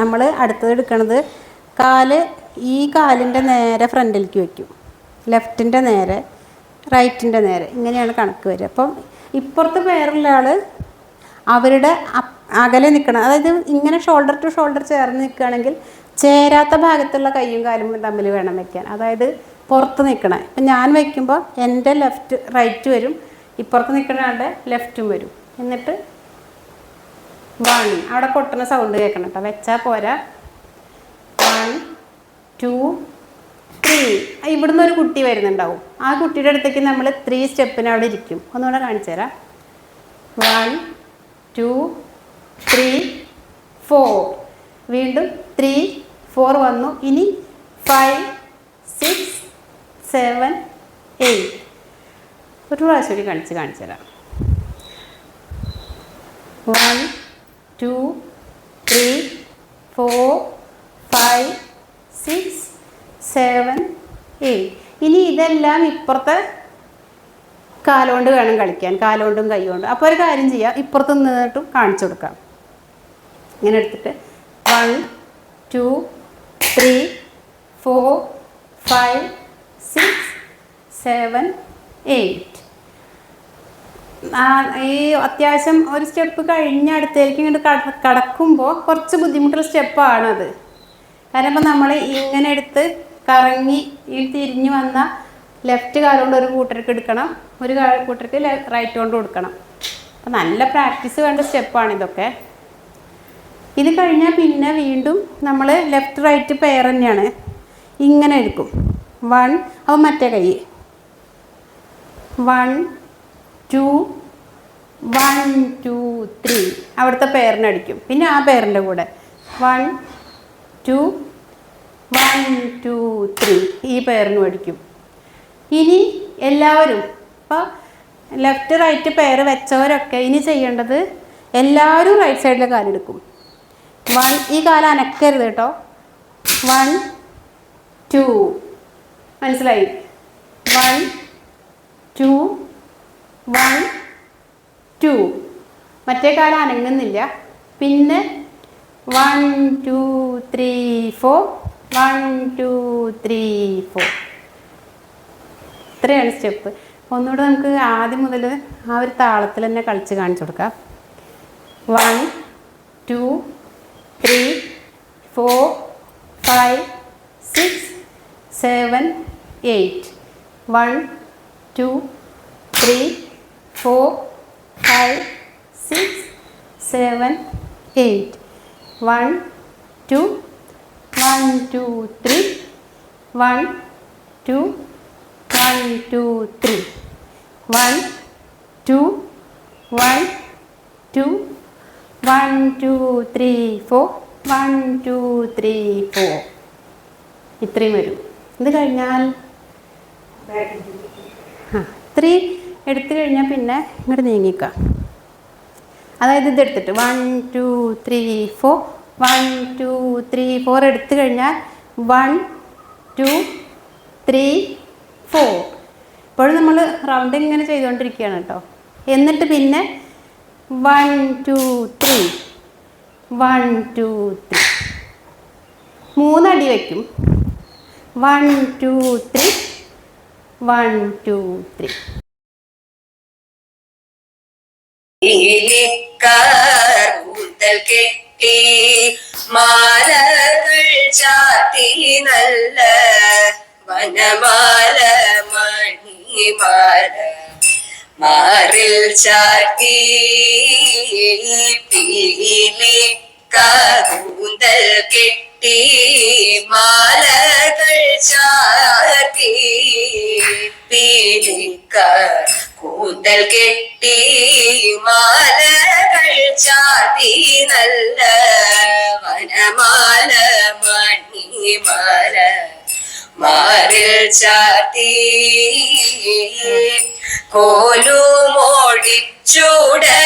നമ്മൾ അടുത്തത് എടുക്കണത് കാൽ ഈ കാലിന്റെ നേരെ ഫ്രണ്ടിലേക്ക് വയ്ക്കും ലെഫ്റ്റിന്റെ നേരെ റൈറ്റിന്റെ നേരെ. ഇങ്ങനെയാണ് കണക്ക് വരിക. അപ്പം ഇപ്പുറത്ത് പേരുള്ള ആൾ അവരുടെ അകലെ നിൽക്കണം അതായത് ഇങ്ങനെ ഷോൾഡർ ടു ഷോൾഡർ ചേർന്ന് നിൽക്കുകയാണെങ്കിൽ ചേരാത്ത ഭാഗത്തുള്ള കൈയും കാലും തമ്മിൽ വേണം വെക്കാൻ. അതായത് പുറത്ത് നിൽക്കണേ. ഇപ്പം ഞാൻ വയ്ക്കുമ്പോൾ എന്റെ ലെഫ്റ്റ് റൈറ്റ് വരും. ഇപ്പുറത്ത് നിൽക്കുന്ന ആളുടെ ലെഫ്റ്റും വരും. എന്നിട്ട് വൺ. അവിടെ പൊട്ടുന്ന സൗണ്ട് കേൾക്കണം കേട്ടോ വെച്ചാൽ പോരാ. One two three. ഇവിടുന്ന് ഒരു കുട്ടി വരുന്നുണ്ടാവും. ആ കുട്ടിയുടെ അടുത്തേക്ക് നമ്മൾ ത്രീ സ്റ്റെപ്പിന് അവിടെ ഇരിക്കും. ഒന്നുകൂടെ കാണിച്ചു തരാം. One two three four. വീണ്ടും ത്രീ ഫോർ വന്നു. ഇനി ഫൈവ് സിക്സ് സെവൻ എയ്റ്റ് ഒരു പ്രാവശ്യം കൂടി കാണിച്ച് കാണിച്ചു തരാം. One two three four five six seven eight ഇനി ഇതെല്ലാം ഇപ്പുറത്തെ കാലുകൊണ്ട് വേണം കളിക്കാൻ. കാലുകൊണ്ടും കൈകൊണ്ടും. അപ്പോൾ ഒരു കാര്യം ചെയ്യാം. ഇപ്പുറത്ത് നിന്നിട്ടും കാണിച്ചു കൊടുക്കാം. ഇങ്ങനെ എടുത്തിട്ട് one two three four five six seven eight ഈ അത്യാവശ്യം ഒരു സ്റ്റെപ്പ് കഴിഞ്ഞ അടുത്തേക്ക് ഇങ്ങോട്ട് കട കടക്കുമ്പോൾ കുറച്ച് ബുദ്ധിമുട്ടുള്ള സ്റ്റെപ്പാണത്. കാരണം നമ്മൾ ഇങ്ങനെ എടുത്ത് കറങ്ങി ഈ തിരിഞ്ഞു വന്ന ലെഫ്റ്റ് കാലുകൊണ്ട് ഒരു കൂട്ടർക്ക് എടുക്കണം ഒരു കൂട്ടർക്ക് റൈറ്റ് കൊണ്ട് കൊടുക്കണം. അപ്പം നല്ല പ്രാക്ടീസ് വേണ്ട സ്റ്റെപ്പാണ് ഇതൊക്കെ. ഇത് കഴിഞ്ഞാൽ പിന്നെ വീണ്ടും നമ്മൾ ലെഫ്റ്റ് റൈറ്റ് പെയർ തന്നെയാണ്. ഇങ്ങനെ എടുക്കും. വൺ അപ്പം മറ്റേ കൈ. One two one two three അവിടുത്തെ പേരിനടിക്കും പിന്നെ ആ പേരിന്റെ കൂടെ. One two one two three. ഈ പേരിന് അടിക്കും ഇനി എല്ലാവരും ഇപ്പോൾ ലെഫ്റ്റ് റൈറ്റ് പേര് വെച്ചവരൊക്കെ ഇനി ചെയ്യേണ്ടത് എല്ലാവരും റൈറ്റ് സൈഡിലെ കാലെടുക്കും വൺ ഈ കാല അനക്കരുത് കേട്ടോ. One two. മനസ്സിലായി? One two. One two. മറ്റേ കാലം അനങ്ങുന്നില്ല. പിന്നെ one two three four one two three four ഇത്രയാണ് സ്റ്റെപ്പ്. ഒന്നുകൂടെ നമുക്ക് ആദ്യം മുതൽ ആ ഒരു താളത്തിൽ തന്നെ കളിച്ച് കാണിച്ചു കൊടുക്കാം. One two three four five six seven eight one two three four five six seven eight one two one two three. One two one two three. One two one two one two three four. One two three four. ഇത്രയും വരും. ഇത് കഴിഞ്ഞാൽ ആ three എടുത്തു കഴിഞ്ഞാൽ പിന്നെ ഇങ്ങോട്ട് നീങ്ങിക്കാം. അതായത് ഇത് എടുത്തിട്ട് one two three four one two three four എടുത്തു കഴിഞ്ഞാൽ വൺ ടു ത്രീ ഫോർ ഇപ്പോഴും നമ്മൾ റൗണ്ട് ഇങ്ങനെ ചെയ്തുകൊണ്ടിരിക്കുകയാണ് കേട്ടോ എന്നിട്ട് പിന്നെ one two three one two three മൂന്നടി വയ്ക്കും one two three one two three കൂന്തൽ കെട്ടി മാലകൾ ചാത്തി നല്ല വനമാല മണിമാല മാറിൽ ചാത്തി പീലിക്കൂന്തൽ കെട്ടി മാലകൾ ചാത്തി പീലിക്ക കൂന്തൽ കെട്ടി മാലകൾ ചാത്തി നല്ല വനമാല മണിമാല മാറിൽ ചാത്തി കോലുമോടിച്ചുടനെ